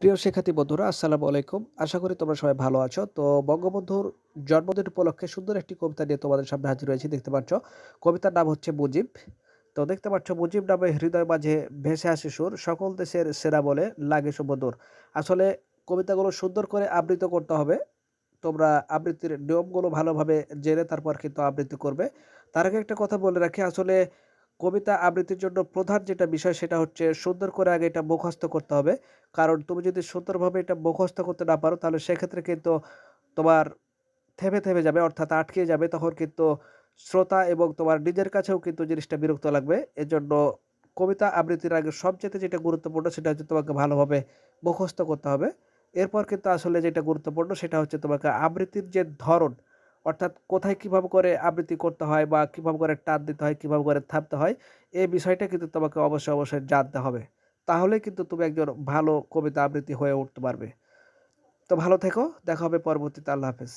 প্রিয় শিক্ষার্থী বন্ধুরা, আসসালামু আলাইকুম। আশা করি তোমরা সবাই ভালো আছো। তো বঙ্গবন্ধুর জন্মদিন উপলক্ষে সুন্দর একটি কবিতা নিয়ে তোমাদের সামনে হাজির হয়েছি। দেখতে পাচ্ছ, কবিতার নাম হচ্ছে মুজিব। তো দেখতে পাচ্ছ, মুজিব নামে হৃদয় মাঝে ভেসে আসে সুর। সকল দেশের সেরা বলে লাগে সুমধুর। আসলে কবিতাগুলো সুন্দর করে আবৃত করতে হবে। তোমরা আবৃত্তির নিয়মগুলো ভালোভাবে জেনে তারপর কিন্তু আবৃত্তি করবে। তার আগে একটা কথা বলে রাখি, আসলে কবিতা আবৃত্তির জন্য প্রধান যেটা বিষয় সেটা হচ্ছে সুন্দর করে আগে এটা মুখস্থ করতে হবে। কারণ তুমি যদি সুন্দরভাবে এটা মুখস্থ করতে না পারো, তাহলে সেক্ষেত্রে কিন্তু তোমার থেমে থেমে যাবে, অর্থাৎ আটকে যাবে। তখন কিন্তু শ্রোতা এবং তোমার নিজের কাছেও কিন্তু জিনিসটা বিরক্ত লাগবে। এজন্য কবিতা আবৃত্তির আগে সবচেয়ে যেটা গুরুত্বপূর্ণ সেটা হচ্ছে তোমাকে ভালোভাবে মুখস্থ করতে হবে। এরপর কিন্তু আসলে যেটা গুরুত্বপূর্ণ সেটা হচ্ছে তোমাকে আবৃত্তির যে ধরন অর্থাৎ কোথায় কীভাবে করে আবৃত্তি করতে হয় বা কীভাবে করে টান দিতে হয়, কীভাবে করে থাপতে হয়, এই বিষয়টা কিন্তু তোমাকে অবশ্যই অবশ্যই জানতে হবে। তাহলে কিন্তু তুমি একজন ভালো কবিতা আবৃত্তি হয়ে উঠতে পারবে। তো ভালো থেকো, দেখা হবে পরবর্তীতে, আল্লাহ হাফেজ।